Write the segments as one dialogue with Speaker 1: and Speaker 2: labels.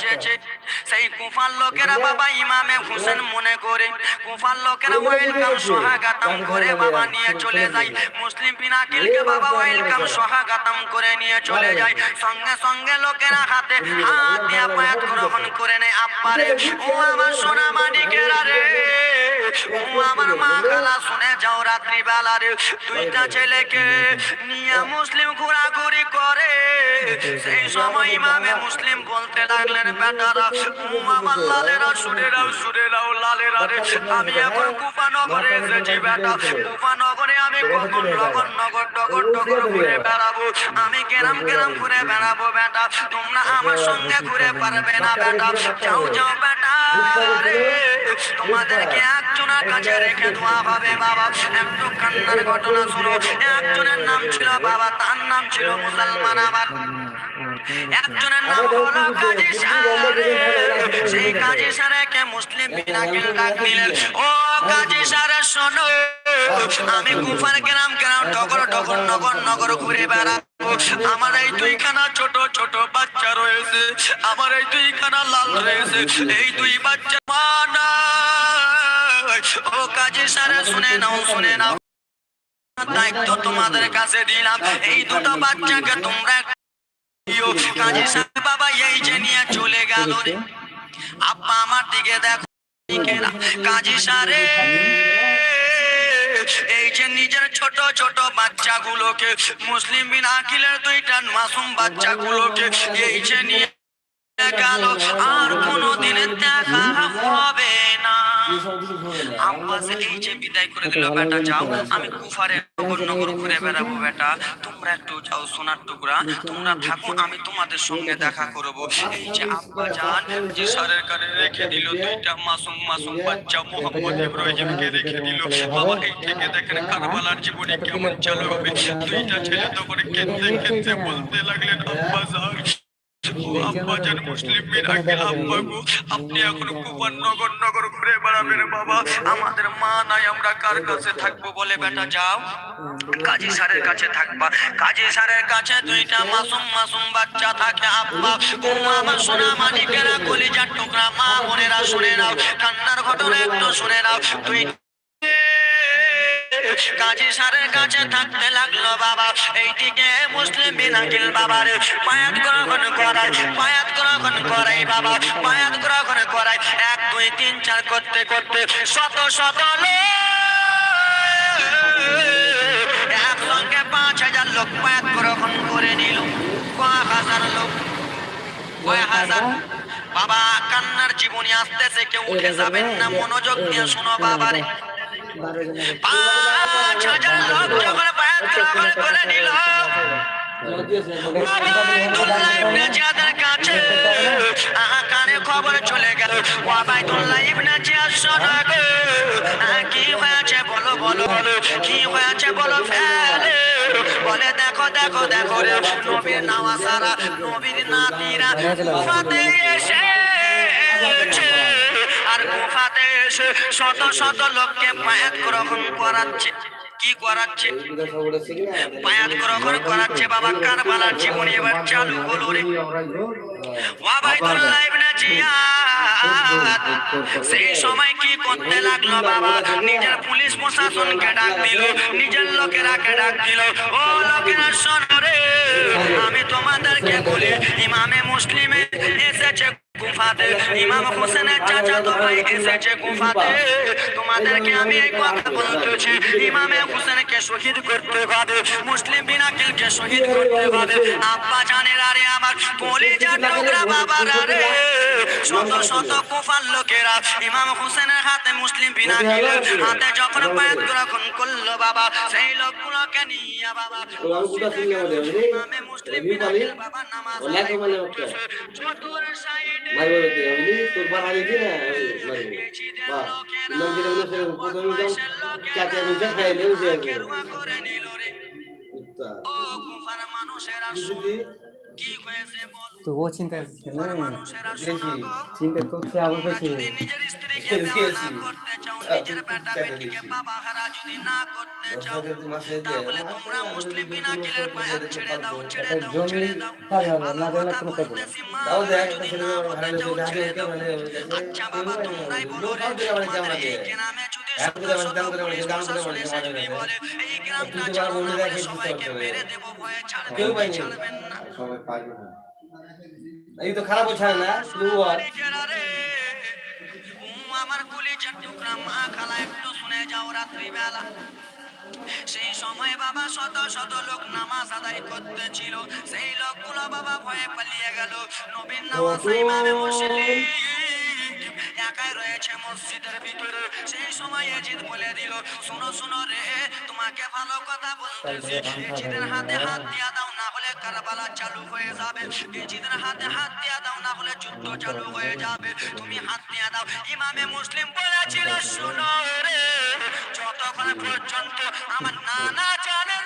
Speaker 1: চেয়েছে সেই কুফার লোকেরা বাবা ইমামে হোসেন মনে করে কুফার লোকেরা ওয়েলকাম সোহাগাতাম করে বাবা নিয়ে চলে যায়। মুসলিম পিনাকিলকে বাবা ওয়েলকাম সোহাগাতাম করে নিয়ে চলে যায়। সঙ্গে সঙ্গে লোকেরা হাতে হাত দিয়া পায়াত গ্রহণ করে নেয়। আব্বারে, ও আমার সোনা মানিকেরা রে, ও আমার মা খালা, শুনে যাও রাত্রি বেলা রে। দুইটা ছেলেকে নিয়ে মুসলিম ঘোরাঘুরি করে। সেই সময় ইমামে মুসলিম বলতে লাগলেন আমি ঘুরে বেড়াবো? বেটা। তোমরা আমার সঙ্গে ঘুরে পারবে না বেটা। যাও যাও বেটা রে। তোমাদেরকে একজনের কাছে রেখে দেওয়া হবে, বাবা। একটু কান্নার ঘটনা শুনো। একজনের নাম ছিল বাবা, তার নাম ছিল মুসলমান আবার। একজনের নাম হলো কাজী সেই কাজী সারেকে মুসলিম বিনাকিল ডাক দিলেন। ও কাজী সারে শোনো। আমি কুফার গ্রাম গ্রাম টগর টগর নগর নগর ঘুরে বেড়াবো। আমার এই দুইখানা ছোট ছোট বাচ্চা রয়েছে। আমার এই দুইখানা লাল রয়েছে। এই দুই বাচ্চা মা নাই। ও কাজী সারে শুনে নাও শুনে নাও। দায়িত্ব তোমাদের কাছে দিলাম। এই দুটো বাচ্চাকে তোমরা দিও। কাজী সাহেব বাবা এই যে নিয়ে চলে গেল রে আব্বা আমার দিকে দেখো। কাজী সারে এই যে নিজের ছোট ছোট বাচ্চাগুলোকে মুসলিম বিন আকিলের দুইটা মাসুম বাচ্চাগুলোকে এই যে নিয়ে গেল আর কোনোদিনের দেখা হবে না আব্বাস এই যে বিদায় করে দিল বেটা যাও। আমি কুফারে নগর নগর ঘুরে বেড়াবো বেটা। তোমরা একটু যাও সোনার টুকরা। তোমরা থাকো আমি তোমাদের সঙ্গে দেখা করব। এই যে আব্বা যান যে সারের কানে রেখে দিল দুইটা মাসুম মাসুম বাচ্চা মোহাম্মদ ইব্রাহিমকে রেখে দিল। বাবা এই থেকে দেখেন কারবালার জীবনে কেমন চালু হবে। দুইটা ছেলে তখন কেঁদতে কেঁদতে বলতে লাগলেন আব্বা যান আপনি এখন কুপার নগর নগর ঘুরে বেড়াবেন বাবা আমাদের মা নাই আমরা কার কাছে থাকব বলে বেটা যাও কাজী স্যারের কাছে থাকবা কাজী স্যারের কাছে দুইটা মাসুম মাসুম বাচ্চা থাকে আব্বা ও আমার সোনা মানিকেরা কলিজার টুকরা মা বোনেরা শুনে নাও ঠান্ডার ঘটনা একটু শুনে নাও দুই কাজী সারের কাছে থাকতে লাগল বাবা। এইদিকে মুসলিম বিনাকিল বাবার পায়াত গ্রহণ করায় পায়াত গ্রহণ করাই বাবা পায়াত গ্রহণ করাই এক, দুই, তিন, চার করতে করতে শত শত একসঙ্গে পাঁচ হাজার লোক পায়াত গ্রহণ করে নিল। কয়েক হাজার লোক? কয়েক হাজার? বাবা, কান্নার জীবনী আসতেছে, কেউ উঠে যাবেন না, মনোযোগ দিয়ে শোনো বাবারে। পাঁচ হাজার লোক যখন পায়াত গ্রহণ করে নিল। ওবায়দুল্লাহ ইবনে জিয়াদের কাছে। আকানে খবর চলে গেল। ইবনে জিয়াদ কি হয়েছে বলো বলো বলো। কি হয়েছে বলো ফেলে। বলে দেখো দেখো দেখো রে। নবীর নামাসারা নবীর নাতিরা। কুফাতে এসেছে। আর গুফাতে এসে শত শত লোককে পায়াত গ্রহণ করাচ্ছে। কি করাচ্ছে? পায়াত গ্রহণ করাচ্ছে বাবা কারবালার এবার চালু হলো রে। ওয়াবাইদুল্লাহ ইবনে জিয়াদ। সেই সময় কি করতে লাগল বাবা? নিজের পুলিশ প্রশাসনকে ডাক দিল, নিজের লোকেরাকে ডাক দিল, ও লোকেরা শোনো রে, আমি তোমাদেরকে বলি, ইমামে মুসলিমে এসেছে গুফাতে ইমাম হোসেনের চাচা তো ভাই এসেছে গুফাতে তোমাদেরকে আমি এই কথা বলতেছি। ইমামে হোসেনকে শহীদ করতে হবে। মুসলিম বিনাকিলকে শহীদ করতে হবে। আব্বা জানের আরে আমার কলিজা টুকরা বাবারা রে শত শত কুফার লোকেরা ইমাম হোসেনের হাতে মুসলিম বিনাকিলের হাতে যখন পায়াত গ্রহণ করল বাবা, সেই লোকগুলোকে নিয়ে বাবা, মুসলিম বিনাকিল বাবা নামাজ
Speaker 2: তোর বাড়ি দিয়ে চাচা বুঝে খাইলে বুঝে
Speaker 1: কেরুয়া করে নিল রে ও মানুষেরা
Speaker 3: তো ও চিন্তা চিন্তা করছে আবার বেশি
Speaker 2: মানে
Speaker 1: আচ্ছা বাবা তোমরাই বলো রে এই বলে
Speaker 2: বলে
Speaker 1: বলে
Speaker 2: তো খারাপ হচ্ছে না
Speaker 1: আমার কলিজার টুকরা মা খালা একটু শুনে যাও রাত্রিবেলা সেই সময় বাবা শত শত লোক নামাজ আদায় করতে ছিল সেই লোকগুলো বাবা ভয়ে পালিয়ে গেল। নবীন নামাজ ইমামে মুসলিম। রয়েছে মসজিদের ভিতরে সেই সময় এজিদ বলে দিল, শুনো শুনো রে, তোমাকে ভালো কথা বলতেছি। এজিদের হাতে হাত দিয়া দাও, না হলে কারবালা চালু হয়ে যাবে। এজিদের হাতে হাত দিয়া দাও, না হলে যুদ্ধ চালু হয়ে যাবে। তুমি হাত দিয়া দাও। ইমামে মুসলিম বলেছিল, শুনো রে, যতক্ষণ পর্যন্ত আমার নানা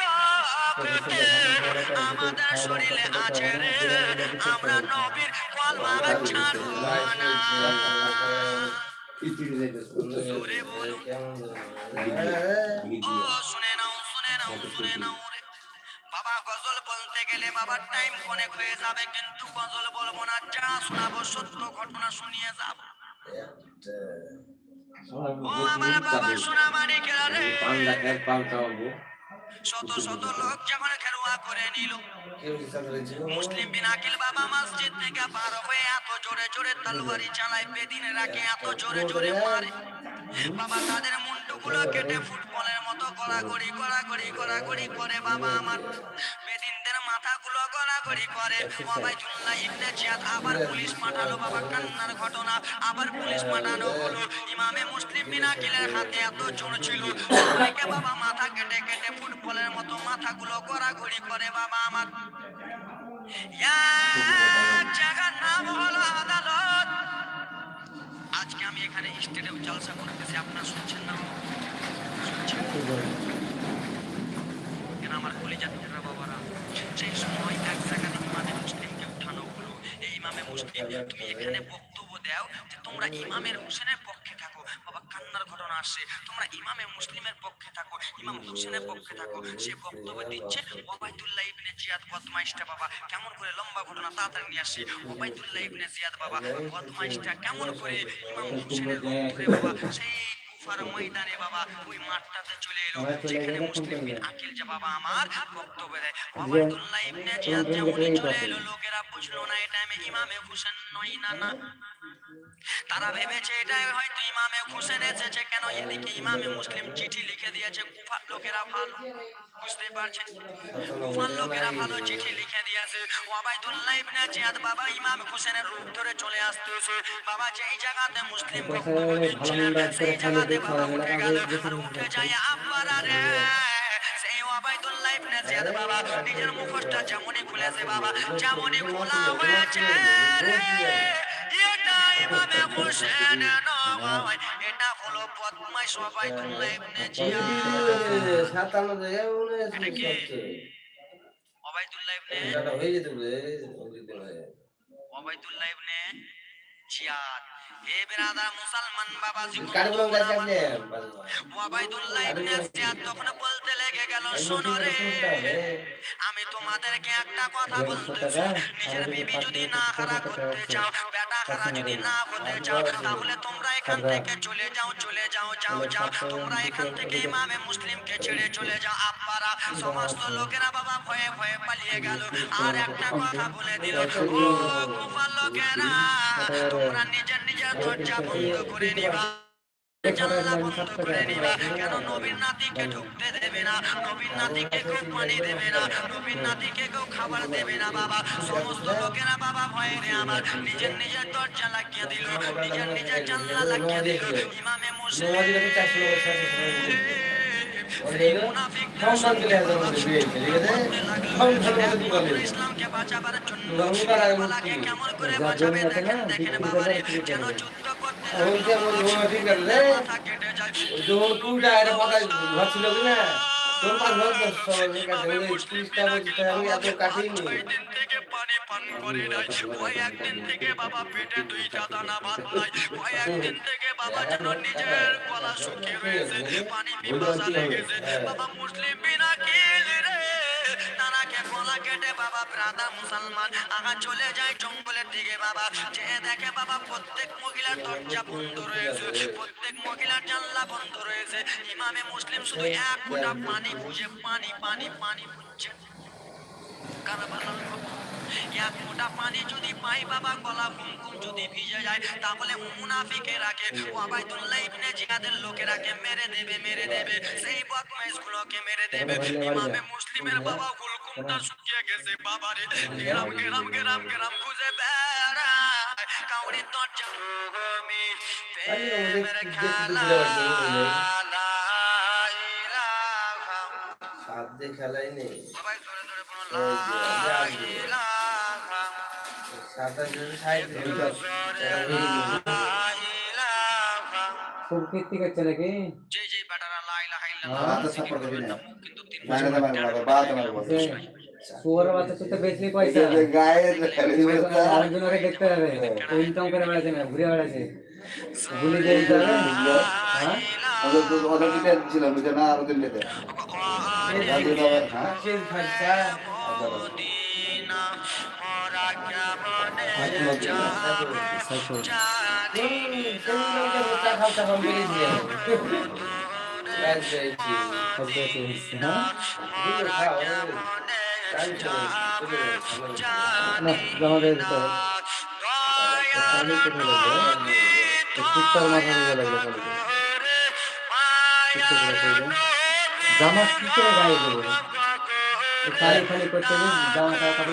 Speaker 1: রক্তে আমাদের শরীরে আছে রে, আমরা নবীর কলমা ছাড়ব না। বাবা গজল বলতে গেলে বাবার টাইম অনেক হয়ে যাবে কিন্তু গজল বলব না যা শোনাবো সত্য ঘটনা শুনিয়ে যাব ও আমার বাবা শোনা মানে রে শত শত লোক যখন খেরোয়া করে নিল। মুসলিম বিন আকিল বাবা মসজিদ থেকে পার হয়ে এত জোরে জোরে তলোয়ারি চালায়, বেদিন রাখে, এত জোরে জোরে মারে। বাবা তাদের মুন্ডুগুলো কেটে ফুটবলের মতো গড়াগড়ি গড়াগড়ি গড়াগড়ি করে, বাবা আমার বেদিনদের মাথাগুলো করে। ওবাইদুল্লাহ ইবনে জিয়াদ আবার পুলিশ পাঠালো। বাবা কান্নার ঘটনা। আবার পুলিশ পাঠানো হলো। ইমামে মুসলিম বিন আকিলের হাতে এত জোর ছিল। সবাইকে বাবা মাথা কেটে কেটে ফুটবলের মতো মাথাগুলো গড়াগড়ি করে। বাবা আমার জায়গার নাম হলো আদালত। আজকে আমি এখানে স্টেডিয়াম জলসা করতেছি। আপনারা শুনছেন না? আমার কলিজা টুকরা বাবারা? ইমামের হোসেনের পক্ষে থাকো তোমরা ইমামে মুসলিমের পক্ষে থাকো ইমাম হোসেনের পক্ষে থাকো সে বক্তব্য দিচ্ছে ওবায়দুল্লাহ ইবনে জিয়াদ বদমাইশটা, বাবা। কেমন করে লম্বা ঘটনা তাড়াতাড়ি নিয়ে আসছে ওবায়দুল্লাহ ইবনে জিয়াদ বাবা বদমাইশটা কেমন করে ইমাম হোসেনের উপরে বাবা সেই কুফার ময়দানে বাবা ওই মাঠটাতে চলে এলো। যেখানে মুসলিম বিন আকিল যে বাবা আমার বক্তব্য দেয়। ওবায়দুল্লাহ ইবনে জিয়াদ যেমন চলে এলো লোকেরা বুঝলো না এটা আমি ইমামে হোসেন নই না না। তারা ভেবেছে এটাই হয়তো ইমামে হোসেন এসেছে কেন এদিকে ইমামে মুসলিম চিঠি লিখে দিয়েছে কুফার লোকেরা ভালো। বুঝতে পারছেন? কুফার লোকেরা ভালো চিঠি লিখে দিয়েছে। ওবায়দুল্লাহ ইবনে জিয়াদ বাবা ইমাম হোসেনের রূপ ধরে চলে আসতেছে। বাবা যেই জায়গাতে মুসলিম বক্তব্য দিচ্ছিলেন সেই জায়গাতে বাবা উঠে গেল। আর উঠে যায় আব্বারা রে। সেই ইবনে জিয়াদ বাবা নিজের মুখোশটা যেমনই খুলেছে বাবা যেমনই খোলা হয়েছে রে। এটা হলো বদমাইশ ওবায়দুল্লাহ ইবনে জিয়াদ
Speaker 2: সাতান্ন জায়গায় মনে হয়।
Speaker 1: ওবায়দুল্লাহ ইবনে
Speaker 2: হয়ে যেত হয়।
Speaker 1: ওবায়দুল্লাহ ইবনে জিয়াদ আমি তোমাদেরকে একটা কথা বলতেছি নিজের বিবি যদি না হারা করতে চাও বেটা হারা যদি না হতে চাও তাহলে তোমরা এখান থেকে চলে যাও চলে যাও যাও যাও। তোমরা এখান থেকে ইমামে মুসলিমকে ছেড়ে চলে যাও। আব্বারা সমস্ত লোকেরা বাবা ভয়ে ভয়ে পালিয়ে গেল। আর একটা কথা বলে দিল ও কুফার লোকেরা তোমরা নিজের দরজা বন্ধ করে নিবা। জানলা বন্ধ করে নিবা। কেন নবীর নাতিকে ঢুকতে দেবে না? নবীর নাতিকে কেউ পানি দেবে না? নবীর নাতিকে কেউ খাবার দেবে না, বাবা? সমস্ত লোকেরা বাবা ভয়ে রে আমার। নিজের নিজের দরজা লাগিয়ে দিল। নিজের নিজের জানলা লাগিয়ে দিল। ইমামে
Speaker 2: নমাজের কাছে চারশো লোক সাথে
Speaker 1: সেই মুনাফিক
Speaker 2: সম্মান দিলে হাজার মধ্যে বিয়ে ঠিক আছে সম্মান দিলে বলে
Speaker 1: ইসলামকে বাঁচাবার জন্য
Speaker 2: রহমতার আগে
Speaker 1: আল্লাহকে কেমন করে বাঁচাবে দেখেন দেখেন বাবারে যেন যুদ্ধ করতে
Speaker 2: বলছে আমার ঘুমা ঠিক আছে
Speaker 1: মাথা কেটে যায়
Speaker 2: যখন কুড়িটা এটা পাতায় ঘর ছিল কি না তোর পাঁচ ঘর দশ সবার কাছে ওই আমি এত কাটিনি
Speaker 1: পানি করে নাই। ওই একদিন থেকে বাবা পেটে দুইটা দানা ভাত নাই ওই একদিন থেকে বাবা যেন নিজের গলা শুকিয়ে রয়েছে, পানি পিপাসা লেগেছে। বাবা মুসলিম বিনা কিল রে তারাকে গলা কেটে বাবা ব্রাদা মুসলমান আগা চলে যায় জঙ্গলের দিকে বাবা। যে দেখে বাবা প্রত্যেক মহিলার দরজা বন্ধ রয়েছে, প্রত্যেক মহিলার জানলা বন্ধ রয়েছে। ইমামে মুসলিম শুধু এক ফোঁটা পানি খুঁজে পানি পানি পানি খুঁজছে কারবালার। এক ফোঁটা পানি যদি পাই বাবা গলা কুমকুম যদি ভিজে যায় তাহলে মুনাফিকেরাকে ওয়াবাইদুল্লাহ ইবনে জিহাদের লোকেরাকে মেরে দেবে মেরে দেবে। সেই বদমাইশ গুলোকে মেরে দেবে। ইমামে মুসলিমের বাবা হুলকুমটা শুকিয়ে গেছে বাবারে। গেরাম গেরাম গেরাম গেরাম খুঁজে বেড়ায়। কাউরি দরজা গমি প্রেমের খেলা
Speaker 2: দিয়ে খেলাই নেই।
Speaker 1: সবাই জোরে জোরে বলুন লা
Speaker 3: খুব কীর্তি করছে নাকি
Speaker 1: যে যে বেটারা লা ইলাহা
Speaker 3: হ্যাঁ,
Speaker 1: ইল্লাল্লাহ
Speaker 4: তো
Speaker 1: জিকির
Speaker 4: সাপোর্ট
Speaker 1: করবে
Speaker 4: করি
Speaker 1: না
Speaker 4: না।
Speaker 1: মুখ কিন্তু তিন বছর
Speaker 4: দাঁড়াবে,
Speaker 1: বয়স।
Speaker 3: শুয়ারের বাচ্চা তো বেচলি পয়সা।
Speaker 4: গায়ে
Speaker 3: আরেকজনকে দেখতে হবে। ইনকাম করে বেড়াচ্ছে না ঘুরে বেড়াচ্ছে। গুলি দিয়ে দিতে হবে। হ্যাঁ?
Speaker 4: ওদের দিতে ছিলাম বুঝে না ওদের দিতে। হ্যাঁ।
Speaker 3: জামা কি করে গায়ে দেবো খালি খালি করতে জামা কাপড়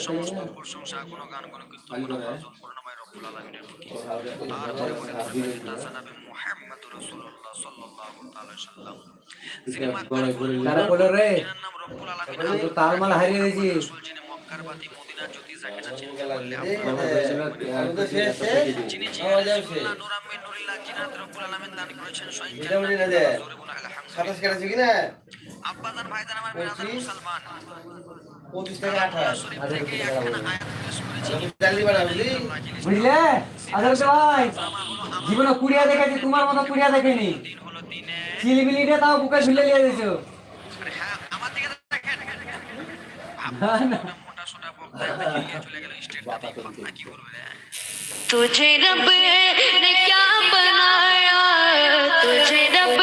Speaker 1: সমস্ত প্রশংসা গুণগান কোন কীর্তন গুণগান করুণাময় রব্বুল আলামিনের প্রতি তারপরে বলে দিলেন জানাবে মুহাম্মাদুর রাসূলুল্লাহ সাল্লাল্লাহু তাআলা আলাইহি যিনি
Speaker 3: তারা বলো রে
Speaker 1: নাম রব্বুল আলামিন
Speaker 3: তালমাল হারিয়ে দিয়েছিস
Speaker 1: যিনি মক্কার বাতি মদিনার জ্যোতি যাকে না চিনতে পারলে
Speaker 2: এই
Speaker 1: আপনার
Speaker 2: আমি তো শেষ শেষ
Speaker 1: যিনি
Speaker 2: আমার যাও শেষ
Speaker 1: জিয়ারতুল্লাহ নূরাম্মি নুরিল্লাহ জিনাত রব্বুল আলামিন দান করেছেন স্বয়ং
Speaker 2: মিটামিটি না দে
Speaker 1: জোরে বলে আলহামদুলিল্লাহ
Speaker 2: সাতাশ কেটেছে কিনা?
Speaker 1: আব্বাজান ভাইজান আমার মুসলমান।
Speaker 2: পঁচিশ থেকে আঠাশ
Speaker 1: শরীফ থেকে একখানা আয়াত পেশ করেছি
Speaker 2: চাল্লি বাড়া বুঝলি
Speaker 3: বুঝলে আদর ভাই জীবনে কুড়িয়া দেখেছি তোমার মতো কুড়িয়া দেখেনি
Speaker 1: দিন হলো দিনে
Speaker 3: চিলিমিলিটা তাও বুকে ঝুলে নিয়ে দিয়েছো
Speaker 1: আরে হ্যাঁ আমার দিকে দেখেন
Speaker 3: না না
Speaker 1: মোটা সোটা বক্তা একটা নিয়ে চলে গেল স্টেট কথা কি করবে রে
Speaker 5: तुझे रब ने क्या बनाया तुझे रब